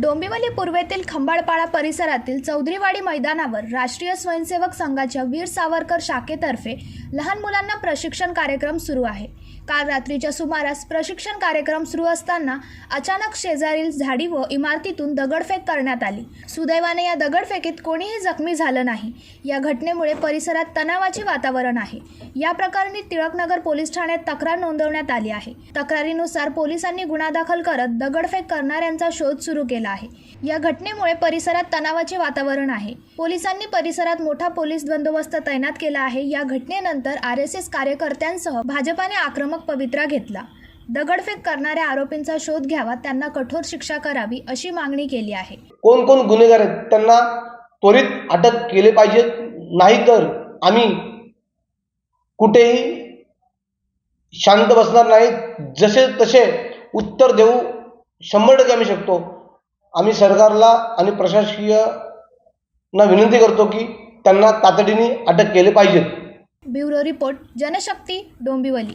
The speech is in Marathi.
डोंबिवली पूर्वेतील खंबाळपाडा परिसरातील चौधरीवाडी मैदानावर राष्ट्रीय स्वयंसेवक संघाच्या वीर सावरकर शाखेतर्फे लहान मुलांना प्रशिक्षण कार्यक्रम सुरू आहे. काल रात्रीच्या सुमारास प्रशिक्षण कार्यक्रम सुरू असताना अचानक शेजारील झाडी व इमारतीतून दगडफेक करण्यात आली. सुदैवाने या दगडफेकीत कोणीही जखमी झालं नाही. या घटनेमुळे परिसरात तणावाचे वातावरण आहे. या प्रकरणी टिळकनगर पोलीस ठाण्यात तक्रार नोंदवण्यात आली आहे. तक्रारीनुसार पोलिसांनी गुन्हा दाखल करत दगडफेक करणाऱ्यांचा शोध सुरू केला आहे. या घटनेमुळे परिसरात तणावाचे वातावरण आहे. पोलिसांनी परिसरात मोठा पोलीस बंदोबस्त तैनात केला आहे. या घटनेनंतर आर एस एस कार्यकर्त्यांसह भाजपाने आक्रमक पवित्रा घेतला. दगडफेक करणाऱ्या आरोपींचा शोध घ्यावा त्यांना कठोर शिक्षा करावी अशी मागणी केली आहे. कोण कोण गुन्हेगार आहेत? त्यांना त्वरित अटक केले पाहिजे. नाहीतर आम्ही कुठेही शांत बसणार नाही. जसे तसे उत्तर देऊ शंभर टक्के आम्ही शकतो. आम्ही सरकारला आणि प्रशासकीयना विनंती करतो की त्यांना तातडीने अटक केले पाहिजेत ब्युरो रिपोर्ट जनशक्ती डोंबिवली.